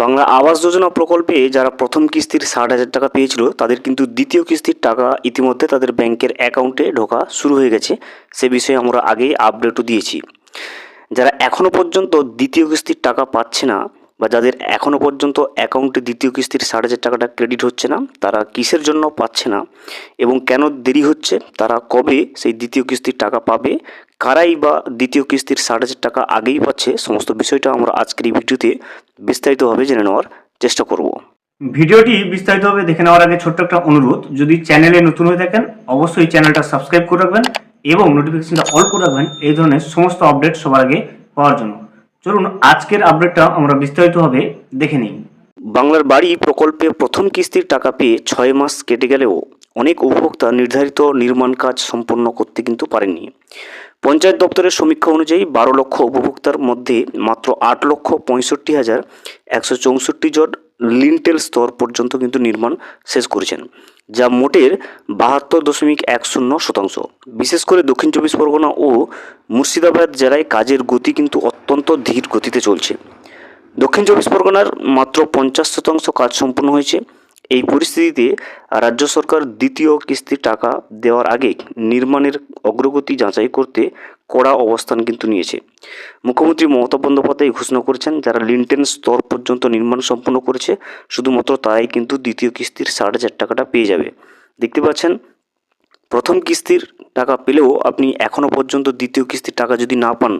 বাংলা আবাস যোজনা প্রকল্পে যারা প্রথম কিস্তির ষাট হাজার টাকা পেয়েছিল, তাদের কিন্তু দ্বিতীয় কিস্তির টাকা ইতিমধ্যে তাদের ব্যাংকের অ্যাকাউন্টে ঢোকা শুরু হয়ে গেছে। সে বিষয়ে আমরা আগেই আপডেটও দিয়েছি। যারা এখনও পর্যন্ত দ্বিতীয় কিস্তির টাকা পাচ্ছে না বা যাদের এখনও পর্যন্ত অ্যাকাউন্টে দ্বিতীয় কিস্তির ষাট হাজার টাকাটা ক্রেডিট হচ্ছে না, তারা কিসের জন্য পাচ্ছে না এবং কেন দেরি হচ্ছে, তারা কবে সেই দ্বিতীয় কিস্তির টাকা পাবে কারাই বা দ্বিতীয় কিস্তির ষাট হাজার টাকা আগেই পাচ্ছে সমস্ত বিষয়টা আমরা আজকের এই ভিডিওতে বিস্তারিতভাবে জেনে নেওয়ার চেষ্টা করব। ভিডিওটি বিস্তারিতভাবে দেখে নেওয়ার আগে ছোট্ট একটা অনুরোধ যদি চ্যানেলে নতুন হয়ে থাকেন অবশ্যই চ্যানেলটা সাবস্ক্রাইব করে রাখবেন এবং নোটিফিকেশনটা অল করে রাখবেন এই ধরনের সমস্ত আপডেট সবার আগে পাওয়ার জন্য। চলুন আজকের আপডেটটা আমরা বিস্তারিতভাবে দেখে নিই। বাংলার বাড়ি প্রকল্পে প্রথম কিস্তির টাকা পেয়ে ছয় মাস কেটে গেলেও অনেক উপভোক্তা নির্ধারিত নির্মাণ কাজ সম্পন্ন করতে কিন্তু পারেননি। পঞ্চায়েত দপ্তরের সমীক্ষা অনুযায়ী বারো লক্ষ উপভোক্তার মধ্যে মাত্র আট লক্ষ পঁয়ষট্টি হাজার একশো চৌষট্টি জন লিন্টেল স্তর পর্যন্ত কিন্তু নির্মাণ শেষ করেছেন, যা মোটের বাহাত্তর দশমিক এক শূন্য শতাংশ। বিশেষ করে দক্ষিণ চব্বিশ পরগনা ও মুর্শিদাবাদ জেলায় কাজের গতি কিন্তু অত্যন্ত ধীর গতিতে চলছে। দক্ষিণ চব্বিশ পরগনার মাত্র পঞ্চাশ শতাংশ কাজ সম্পন্ন হয়েছে। এই পরিস্থিতিতে রাজ্য সরকার দ্বিতীয় কিস্তির টাকা দেওয়ার আগে নির্মাণের অগ্রগতি যাচাই করতে কড়া অবস্থান কিন্তু নিয়েছে। মুখ্যমন্ত্রী মমতা বন্দ্যোপাধ্যায় ঘোষণা করেছেন, যারা লিন্টেন স্তর পর্যন্ত নির্মাণ সম্পন্ন করেছে, শুধুমাত্র তারাই কিন্তু দ্বিতীয় কিস্তির ষাট হাজার টাকাটা পেয়ে যাবে। দেখতে পাচ্ছেন প্রথম কিস্তির টাকা পেলেও আপনি এখনও পর্যন্ত দ্বিতীয় কিস্তির টাকা যদি না পান,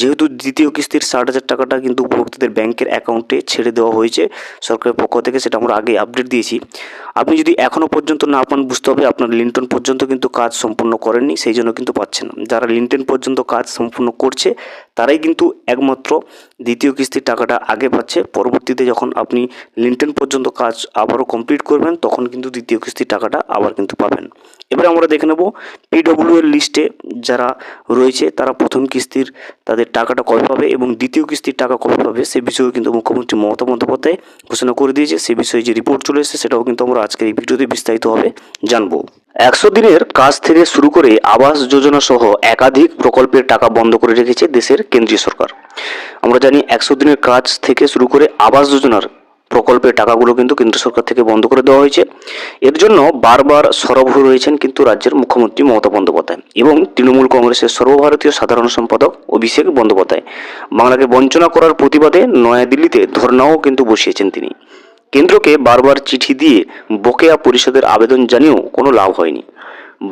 যেহেতু দ্বিতীয় কিস্তির ষাট হাজার টাকাটা কিন্তু উপভোক্তাদের ব্যাংকের অ্যাকাউন্টে ছেড়ে দেওয়া হয়েছে, সরকারের পক্ষ থেকে সেটা আমরা আগে আপডেট দিয়েছি। আপনি যদি এখনও পর্যন্ত না পান, বুঝতে হবে আপনার লিন্টন পর্যন্ত কিন্তু কাজ সম্পূর্ণ করেননি, সেই জন্য কিন্তু পাচ্ছেন যারা লিন্টন পর্যন্ত কাজ সম্পূর্ণ করছে, তারাই কিন্তু একমাত্র দ্বিতীয় কিস্তির টাকাটা আগে পাচ্ছে। পরবর্তীতে যখন আপনি লিন্টন পর্যন্ত কাজ আবারও কমপ্লিট করবেন, তখন কিন্তু দ্বিতীয় কিস্তির টাকাটা আবার কিন্তু পাবেন। এবারে আমরা দেখে নেব পিডব্লিউ এর লিস্টে যারা রয়েছে, তারা প্রথম কিস্তির তাদের টাকাটা কবে পাবে এবং দ্বিতীয় কিস্তির টাকা কবে পাবে, সে বিষয়েও কিন্তু মুখ্যমন্ত্রী মমতা বন্দ্যোপাধ্যায় ঘোষণা করে দিয়েছে। সে বিষয়ে যে রিপোর্ট চলে এসেছে, সেটাও কিন্তু আমরা আজকের এই ভিডিওতে বিস্তারিতভাবে জানব। একশো দিনের কাজ থেকে শুরু করে আবাস যোজনা সহ একাধিক প্রকল্পের টাকা বন্ধ করে রেখেছে দেশের কেন্দ্রীয় সরকার। আমরা জানি একশো দিনের কাজ থেকে শুরু করে আবাস যোজনার প্রকল্পের টাকাগুলো কিন্তু কেন্দ্র সরকার থেকে বন্ধ করে দেওয়া হয়েছে। এর জন্য বারবার সরব হয়ে রয়েছেন কিন্তু রাজ্যের মুখ্যমন্ত্রী মমতা বন্দ্যোপাধ্যায় এবং তৃণমূল কংগ্রেসের সর্বভারতীয় সাধারণ সম্পাদক অভিষেক বন্দ্যোপাধ্যায়। বাংলাকে বঞ্চনা করার প্রতিবাদে নয়াদিল্লিতে ধর্নাও কিন্তু বসিয়েছেন তিনি। কেন্দ্রকে বারবার চিঠি দিয়ে বকেয়া পরিষদের আবেদন জানিয়েও কোনো লাভ হয়নি।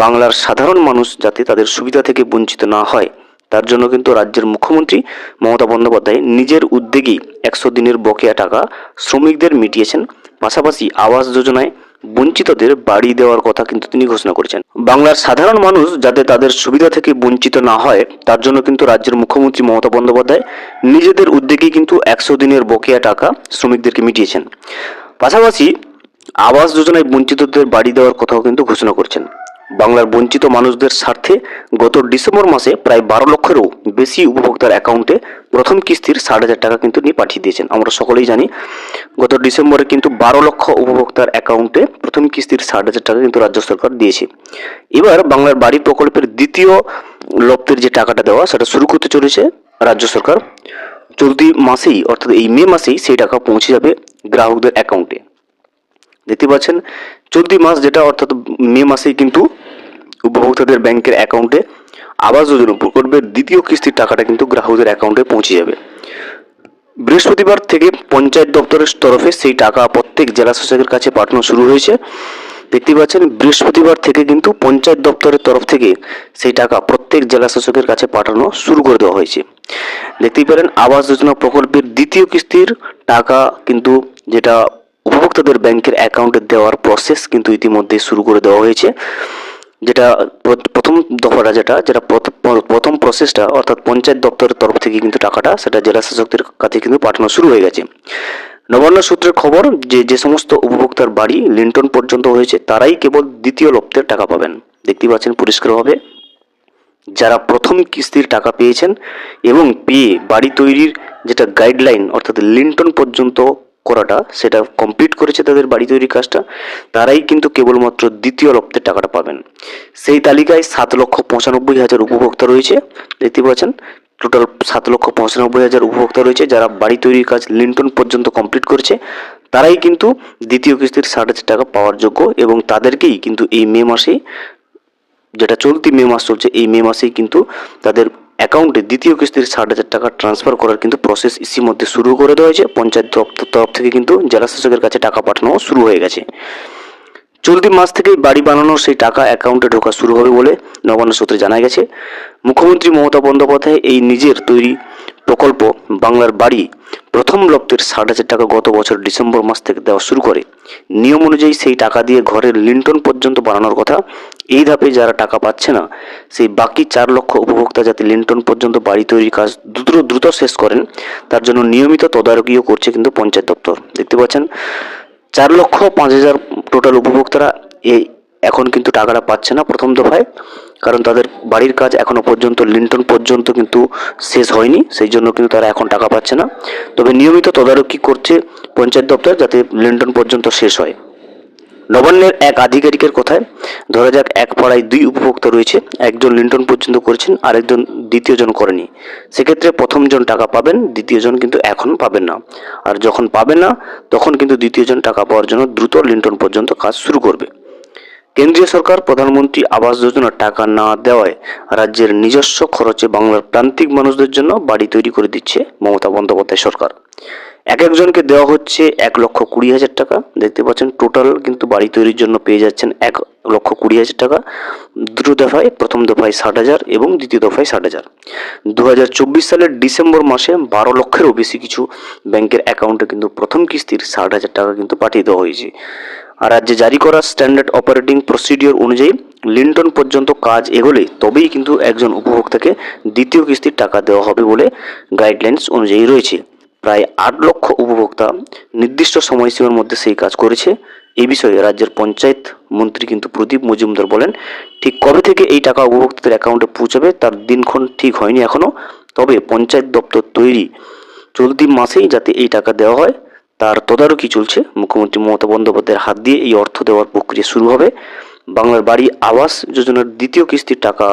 বাংলার সাধারণ মানুষ যাতে তাদের সুবিধা থেকে বঞ্চিত না হয় তার জন্য কিন্তু রাজ্যের মুখ্যমন্ত্রী মমতা বন্দ্যোপাধ্যায় নিজের উদ্যোগেই একশো দিনের বকেয়া টাকা শ্রমিকদের মিটিয়েছেন। পাশাপাশি আবাস যোজনায় বঞ্চিতদের বাড়ি দেওয়ার কথা কিন্তু তিনি ঘোষণা করেছেন। বাংলার সাধারণ মানুষ যাতে তাদের সুবিধা থেকে বঞ্চিত না হয়, তার জন্য কিন্তু রাজ্যের মুখ্যমন্ত্রী মমতা বন্দ্যোপাধ্যায় নিজেদের উদ্যোগেই কিন্তু একশো দিনের বকেয়া টাকা শ্রমিকদেরকে মিটিয়েছেন। পাশাপাশি আবাস যোজনায় বঞ্চিতদের বাড়ি দেওয়ার কথাও কিন্তু ঘোষণা করছেন। বাংলার বঞ্চিত মানুষদের স্বার্থে গত ডিসেম্বর মাসে প্রায় বারো লক্ষেরও বেশি উপভোক্তার অ্যাকাউন্টে প্রথম কিস্তির ষাট হাজার টাকা কিন্তু নিয়ে পাঠিয়ে দিয়েছেন। আমরা সকলেই জানি গত ডিসেম্বরে কিন্তু বারো লক্ষ উপভোক্তার অ্যাকাউন্টে প্রথম কিস্তির ষাট হাজার টাকা কিন্তু রাজ্য সরকার দিয়েছে। এবার বাংলার বাড়ি প্রকল্পের দ্বিতীয় লপ্তের যে টাকাটা দেওয়া, সেটা শুরু করতে চলেছে রাজ্য সরকার। চলতি মাসেই, অর্থাৎ এই মে মাসেই সেই টাকা পৌঁছে যাবে গ্রাহকদের অ্যাকাউন্টে। দেখতে পাচ্ছেন, চলতি মাস যেটা, অর্থাৎ মে মাসেই কিন্তু উপভোক্তাদের ব্যাংকের অ্যাকাউন্টে আবাস যোজনা প্রকল্পের দ্বিতীয় কিস্তির টাকাটা কিন্তু গ্রাহকদের অ্যাকাউন্টে পৌঁছে যাবে। বৃহস্পতিবার থেকে পঞ্চায়েত দপ্তরের তরফে সেই টাকা প্রত্যেক জেলা শাসকের কাছে পাঠানো শুরু হয়েছে। দেখতে পাচ্ছেন, বৃহস্পতিবার থেকে কিন্তু পঞ্চায়েত দপ্তরের তরফ থেকে সেই টাকা প্রত্যেক জেলা শাসকের কাছে পাঠানো শুরু করে দেওয়া হয়েছে। দেখতেই পারেন আবাস যোজনা প্রকল্পের দ্বিতীয় কিস্তির টাকা কিন্তু যেটা উপভোক্তাদের ব্যাংকের অ্যাকাউন্টে দেওয়ার প্রসেস কিন্তু ইতিমধ্যে শুরু করে দেওয়া হয়েছে। যেটা প্রথম দফাটা যেটা যেটা প্রথম প্রসেসটা অর্থাৎ পঞ্চায়েত দপ্তরের তরফ থেকে কিন্তু টাকাটা সেটা জেলা শাসকদের কাছে কিন্তু পাঠানো শুরু হয়ে গেছে। নবান্ন সূত্রের খবর যে যে সমস্ত উপভোক্তার বাড়ি লিন্টন পর্যন্ত হয়েছে, তারাই কেবল দ্বিতীয় লপ্তের টাকা পাবেন। দেখতে পাচ্ছেন পরিষ্কারভাবে। যারা প্রথম কিস্তির টাকা পেয়েছেন এবং পেয়ে বাড়ি তৈরির যেটা গাইডলাইন অর্থাৎ লিন্টন পর্যন্ত করাটা, সেটা কমপ্লিট করেছে তাদের বাড়ি তৈরির কাজটা, তারাই কিন্তু কেবলমাত্র দ্বিতীয় লপ্তের টাকাটা পাবেন। সেই তালিকায় সাত লক্ষ পঁচানব্বই হাজার উপভোক্তা রয়েছে, দেখতে পাচ্ছেন? টোটাল সাত লক্ষ পঁচানব্বই হাজার উপভোক্তা রয়েছে, যারা বাড়ি তৈরির কাজ লিন্টন পর্যন্ত কমপ্লিট করেছে, তারাই কিন্তু দ্বিতীয় কিস্তির ষাট হাজার টাকা পাওয়ার যোগ্য এবং তাদেরকেই কিন্তু এই মে মাসেই, যেটা চলতি মে মাস চলছে, এই মে মাসেই কিন্তু তাদের অ্যাকাউন্টে দ্বিতীয় কিস্তির ষাট হাজার টাকা ট্রান্সফার করার কিন্তু প্রসেস ইতিমধ্যে শুরু করে দেওয়া হয়েছে। পঞ্চায়েত দপ্তর তরফ থেকে কিন্তু জেলা শাসকের কাছে টাকা পাঠানো শুরু হয়ে গেছে। চলতি মাস থেকেই বাড়ি বানানোর সেই টাকা অ্যাকাউন্টে ঢোকা শুরু হবে বলে নবান্ন সূত্রে জানা গেছে। মুখ্যমন্ত্রী মমতা বন্দ্যোপাধ্যায় এই নিজের তৈরি প্রকল্প বাংলার বাড়ি প্রথম লপ্তের ষাট হাজার টাকা গত বছর ডিসেম্বর মাস থেকে দেওয়া শুরু করে। নিয়ম অনুযায়ী সেই টাকা দিয়ে ঘরের লিন্টন পর্যন্ত বানানোর কথা এই ধাপে যারা টাকা পাচ্ছে না, সেই বাকি চার লক্ষ উপভোক্তা যাতে লিন্টন পর্যন্ত বাড়ি তৈরির কাজ দ্রুত দ্রুত শেষ করেন, তার জন্য নিয়মিত তদারকিও করছে কিন্তু পঞ্চায়েত দপ্তর। দেখতে পাচ্ছেন, চার লক্ষ পাঁচ হাজার টোটাল উপভোক্তারা এই এখন কিন্তু টাকাটা পাচ্ছে না প্রথম দফায়। কারণ তাদের বাড়ির কাজ এখনও পর্যন্ত লিন্টন পর্যন্ত কিন্তু শেষ হয়নি, সেই জন্য কিন্তু তারা এখন টাকা পাচ্ছে না। তবে নিয়মিত তদারকি করছে পঞ্চায়েত দপ্তর যাতে লিন্টন পর্যন্ত শেষ হয়। নবান্নের এক আধিকারিকের কথায়, ধরা যাক এক পাড়ায় দুই উপভোক্তা রয়েছে, একজন লিন্টন পর্যন্ত করেছেন, আরেকজন দ্বিতীয়জন করেনি। সেক্ষেত্রে প্রথমজন টাকা পাবেন, দ্বিতীয়জন কিন্তু এখন পাবেন না। আর যখন পাবেন না, তখন কিন্তু দ্বিতীয়জন টাকা পাওয়ার জন্য দ্রুত লিন্টন পর্যন্ত কাজ শুরু করবে। কেন্দ্রীয় সরকার, প্রধানমন্ত্রী আবাস যোজনার টাকা না দেওয়ায় রাজ্যের নিজস্ব খরচে বাংলার প্রান্তিক মানুষদের জন্য বাড়ি তৈরি করে দিচ্ছে মমতা বন্দ্যোপাধ্যায় সরকার। এক একজনকে দেওয়া হচ্ছে এক লক্ষ কুড়ি হাজার টাকা। দেখতে পাচ্ছেন, টোটাল কিন্তু বাড়ি তৈরির জন্য পেয়ে যাচ্ছেন এক লক্ষ কুড়ি হাজার টাকা। দুটো দফায়, প্রথম দফায় ষাট হাজার এবং দ্বিতীয় দফায় ষাট হাজার। দু হাজার চব্বিশ সালের ডিসেম্বর মাসে বারো লক্ষেরও বেশি কিছু ব্যাংকের অ্যাকাউন্টে কিন্তু প্রথম কিস্তির ষাট হাজার টাকা কিন্তু পাঠিয়ে দেওয়া হয়েছে। রাজ্যে জারি করা স্ট্যান্ডার্ড অপারেটিং প্রসিডিওর অনুযায়ী লিন্টন পর্যন্ত কাজ এগোলে তবেই কিন্তু একজন উপভোক্তাকে দ্বিতীয় কিস্তির টাকা দেওয়া হবে বলে গাইডলাইন্স অনুযায়ী রয়েছে। প্রায় আট লক্ষ উপভোক্তা নির্দিষ্ট সময়সীমার মধ্যে সেই কাজ করেছে। এই বিষয়ে রাজ্যের পঞ্চায়েত মন্ত্রী কিন্তু প্রদীপ মজুমদার বলেন, ঠিক কবে থেকে এই টাকা উপভোক্তাদের অ্যাকাউন্টে পৌঁছাবে তার দিনক্ষণ ঠিক হয়নি এখনও তবে পঞ্চায়েত দপ্তর তৈরি। চলতি মাসেই যাতে এই টাকা দেওয়া হয় তার তদারকি চলছে। মুখ্যমন্ত্রী মমতা বন্দ্যোপাধ্যায়ের হাত দিয়ে এই অর্থ দেওয়ার প্রক্রিয়া শুরু হবে। বাংলার বাড়ি আবাস যোজনার দ্বিতীয় কিস্তির টাকা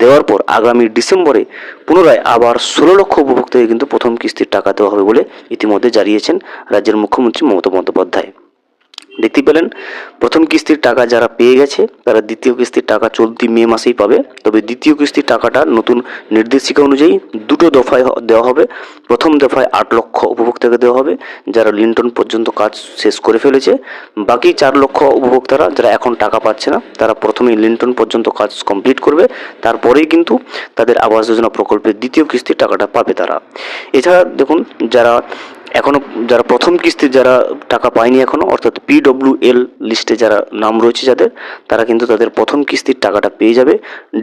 দেওয়ার পর আগামী ডিসেম্বরে পুনরায় আবার ষোলো লক্ষ উপভোক্তাকে কিন্তু প্রথম কিস্তির টাকা দেওয়া হবে বলে ইতিমধ্যে জানিয়েছেন রাজ্যের মুখ্যমন্ত্রী মমতা বন্দ্যোপাধ্যায়। দেখতে পেলেন। প্রথম কিস্তির টাকা যারা পেয়ে গেছে, তারা দ্বিতীয় কিস্তির টাকা চলতি মে মাসেই পাবে। তবে দ্বিতীয় কিস্তির টাকাটা নতুন নির্দেশিকা অনুযায়ী দুটো দফায় দেওয়া হবে। প্রথম দফায় আট লক্ষ উপভোক্তাকে দেওয়া হবে, যারা লিন্টন পর্যন্ত কাজ শেষ করে ফেলেছে। বাকি চার লক্ষ উপভোক্তারা যারা এখন টাকা পাচ্ছে না, তারা প্রথমেই লিন্টন পর্যন্ত কাজ কমপ্লিট করবে। তারপরেই কিন্তু তাদের আবাস যোজনা প্রকল্পের দ্বিতীয় কিস্তির টাকাটা পাবে তারা। এছাড়া দেখুন, যারা এখনও যারা প্রথম কিস্তির যারা টাকা পায়নি এখনও, অর্থাৎ পিডব্লিউ এল লিস্টে যারা নাম রয়েছে যাদের, তারা কিন্তু তাদের প্রথম কিস্তির টাকাটা পেয়ে যাবে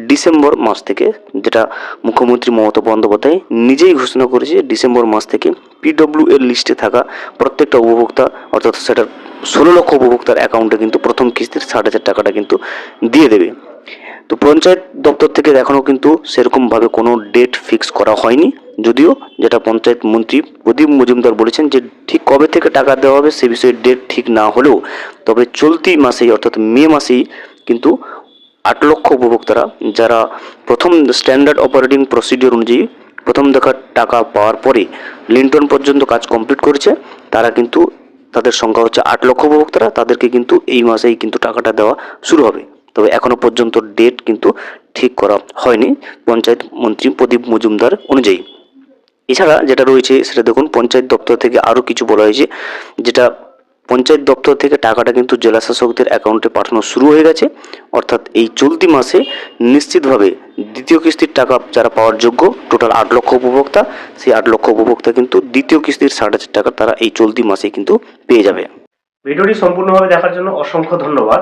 ডিসেম্বর মাস থেকে, যেটা মুখ্যমন্ত্রী মমতা বন্দ্যোপাধ্যায় নিজেই ঘোষণা করেছে ডিসেম্বর মাস থেকে পিডব্লিউ এল লিস্টে থাকা প্রত্যেকটা উপভোক্তা, অর্থাৎ সেটার ষোলো লক্ষ উপভোক্তার অ্যাকাউন্টে কিন্তু প্রথম কিস্তির ষাট হাজার টাকাটা কিন্তু দিয়ে দেবে। তো পঞ্চায়েত দপ্তর থেকে এখনও কিন্তু সেরকমভাবে কোনো ডেট ফিক্স করা হয়নি। যদিও যেটা পঞ্চায়েত মন্ত্রী প্রদীপ মজুমদার বলেছেন যে ঠিক কবে থেকে টাকা দেওয়া হবে সে বিষয়ে ডেট ঠিক না হলেও তবে চলতি মাসেই অর্থাৎ মে মাসেই কিন্তু আট লক্ষ উপভোক্তারা যারা প্রথম স্ট্যান্ডার্ড অপারেটিং প্রসিডিওর অনুযায়ী প্রথম দেখার টাকা পাওয়ার পরে লিন্টন পর্যন্ত কাজ কমপ্লিট করেছে, তারা কিন্তু তাদের সংখ্যা হচ্ছে আট লক্ষ উপভোক্তারা, তাদেরকে কিন্তু এই মাসেই কিন্তু টাকাটা দেওয়া শুরু হবে। তবে এখনও পর্যন্ত ডেট কিন্তু ঠিক করা হয়নি পঞ্চায়েত মন্ত্রী প্রদীপ মজুমদার অনুযায়ী। এছাড়া যেটা রয়েছে সেটা দেখুন, পঞ্চায়েত দপ্তর থেকে আরও কিছু বলা হয়েছে, যেটা পঞ্চায়েত দপ্তর থেকে টাকাটা কিন্তু জেলা শাসকদের অ্যাকাউন্টে পাঠানো শুরু হয়ে গেছে। অর্থাৎ এই চলতি মাসে নিশ্চিতভাবে দ্বিতীয় কিস্তির টাকা যারা পাওয়ার যোগ্য টোটাল আট লক্ষ উপভোক্তা, সেই আট লক্ষ উপভোক্তা কিন্তু দ্বিতীয় কিস্তির ষাট হাজার টাকা তারা এই চলতি মাসে কিন্তু পেয়ে যাবে। ভিডিওটি সম্পূর্ণভাবে দেখার জন্য অসংখ্য ধন্যবাদ।